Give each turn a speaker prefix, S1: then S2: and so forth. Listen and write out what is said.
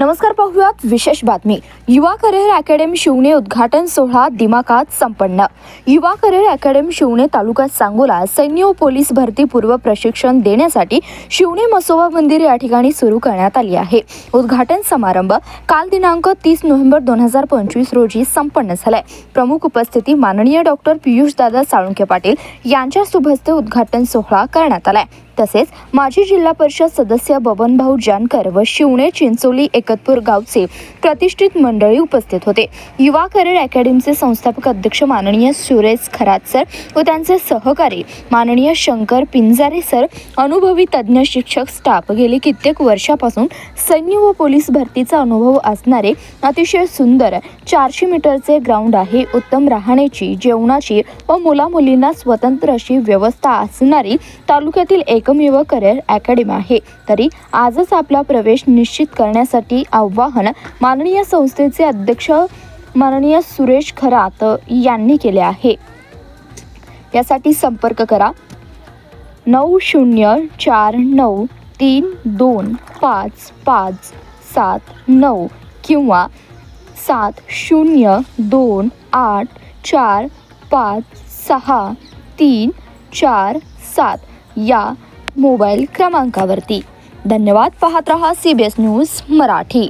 S1: नमस्कार पाहूयात विशेष बातमी. युवा करिअर अकॅडमी शिवणे उद्घाटन सोहळा दिमाकात संपन्न. युवा करिअर अकॅडमी शिवणे तालुका सांगोला सैन्य व पोलीस भरती पूर्व प्रशिक्षण देण्यासाठी शिवणे मसोबा मंदिर या ठिकाणी सुरू करण्यात आली आहे. उद्घाटन समारंभ काल दिनांक तीस नोव्हेंबर दोन हजार पंचवीस रोजी संपन्न झालाय. प्रमुख उपस्थिती माननीय डॉक्टर पियुष दादा साळुंखे पाटील यांच्या शुभहस्ते उद्घाटन सोहळा करण्यात आलाय. तसेच माजी जिल्हा परिषद सदस्य बबनभाऊ जानकर व शिवणे चिंचोली एकतपूर गावचे प्रतिष्ठित मंडळी उपस्थित होते. युवा करिअर अकॅडमीचे संस्थापक अध्यक्ष माननीय सुरेश खरात सर व त्यांचे सहकारी माननीय शंकर पिंजारे सर अनुभवी तज्ज्ञ शिक्षक स्टाफ गेली कित्येक वर्षापासून सैन्य व पोलीस भरतीचा अनुभव असणारे अतिशय सुंदर चारशे मीटरचे ग्राउंड आहे. उत्तम राहण्याची जेवणाची व मुलामुलींना स्वतंत्र अशी व्यवस्था असणारी तालुक्यातील एक एकमेव करिअर अकॅडमी आहे. तरी आजच आपला प्रवेश निश्चित करण्यासाठी आवाहन माननीय संस्थेचे अध्यक्ष माननीय सुरेश खरात यांनी केले आहे. यासाठी संपर्क करा. नऊ शून्य चार नऊ तीन दोन पाच पाच सात नऊ किंवा सात शून्य दोन आठ चार पाच सहा तीन चार सात या मोबाईल क्रमांकावरती. धन्यवाद पाहत रहा C B S news Marathi.